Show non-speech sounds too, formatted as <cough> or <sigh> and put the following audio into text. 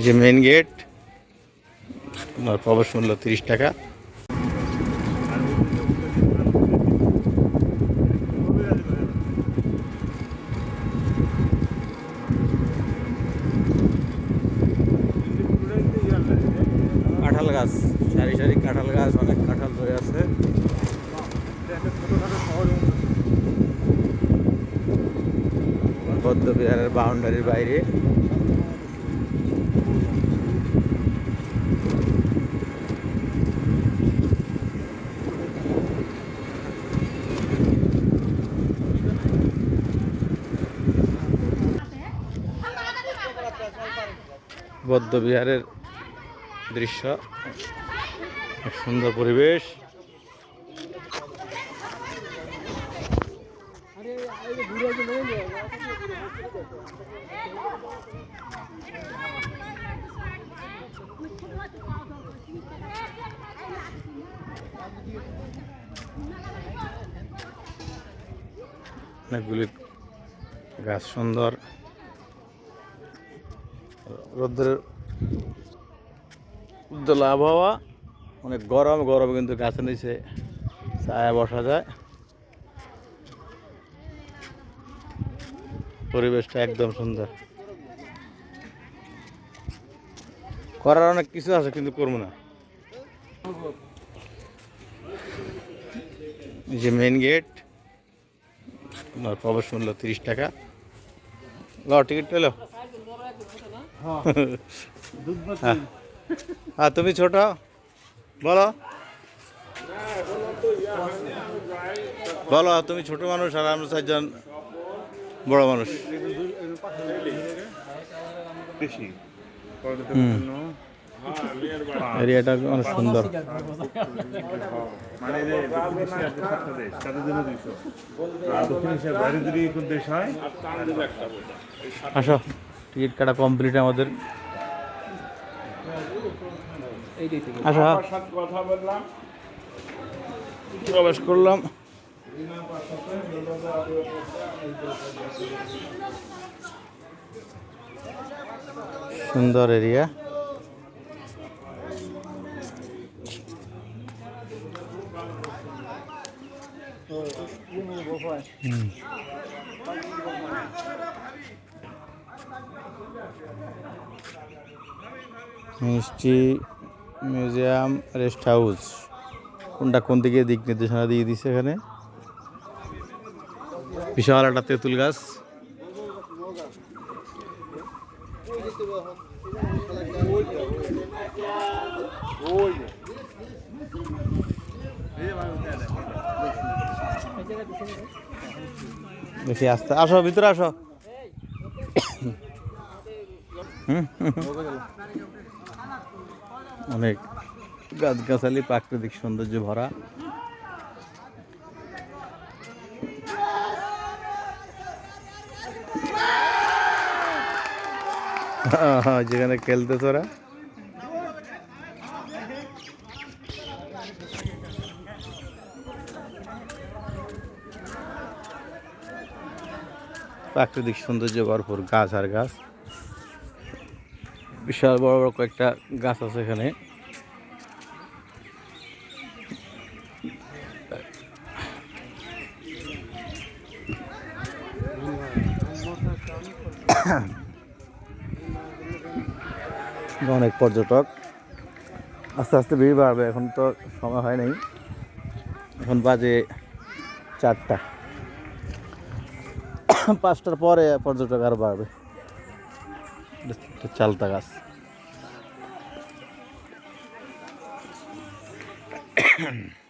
যে main gate আপনার প্রবেশ মূল্য তিরিশ টাকা। কাঁঠাল গাছ, সারি সারি কাঁঠাল গাছ, অনেক কাঁঠাল ধরে আছে। বৌদ্ধবিহারের বাউন্ডারির বাইরে। বৌদ্ধবিহারের দৃশ্য। সুন্দর পরিবেশ। অনেকগুলি গাছ সুন্দর। রোদ্রের উজ্জ্বল আবহাওয়া। অনেক গরম গরম কিন্তু গাছের নিচে ছায়া বসা যায়। পরিবেশটা একদম সুন্দর। করার অনেক কিছু আছে, কিন্তু করব না। যে মেন গেট আপনার প্রবেশ মূল্য তিরিশ টাকা। ল টিকিট পেল হ্যাঁ। হ্যাঁ। তুমি ছোট বলো। বলো তুমি ছোট মানুষ আর আমরা চারজন বড় মানুষ। এরিয়াটা অনেক সুন্দর। মানে দক্ষিণ এশিয়ার বাইরে যদি দেশ হয় আসো। টিকিট কাটা কমপ্লিট আমাদের। বললাম প্রবেশ করলাম। সুন্দর এরিয়া। হুম। মিষ্টি মিউজিয়াম রেস্ট হাউস। কোনটা কোন দিকে দিক নির্দেশনা দিয়ে দিছে এখানে? বিশাল একটা তেঁতুল গাছ। দেখি আসতে আসো ভিতরে আসো। হুম, অনেক গাছগাছালি প্রাকৃতিক সৌন্দর্য ভরা। যেখানে খেলতে তোরা প্রাকৃতিক সৌন্দর্য ভরপুর গাছ আর গাছ। বিশাল বড় বড় কয়েকটা গাছ আছে এখানে। <coughs> অনেক পর্যটক। আস্তে আস্তে ভিড় বাড়বে, এখন তো সময় হয় নাই। এখন বাজে চারটা। <coughs> পাঁচটার পরে পর্যটক আরও বাড়বে। চালতা গাছ। <coughs> <coughs> <coughs>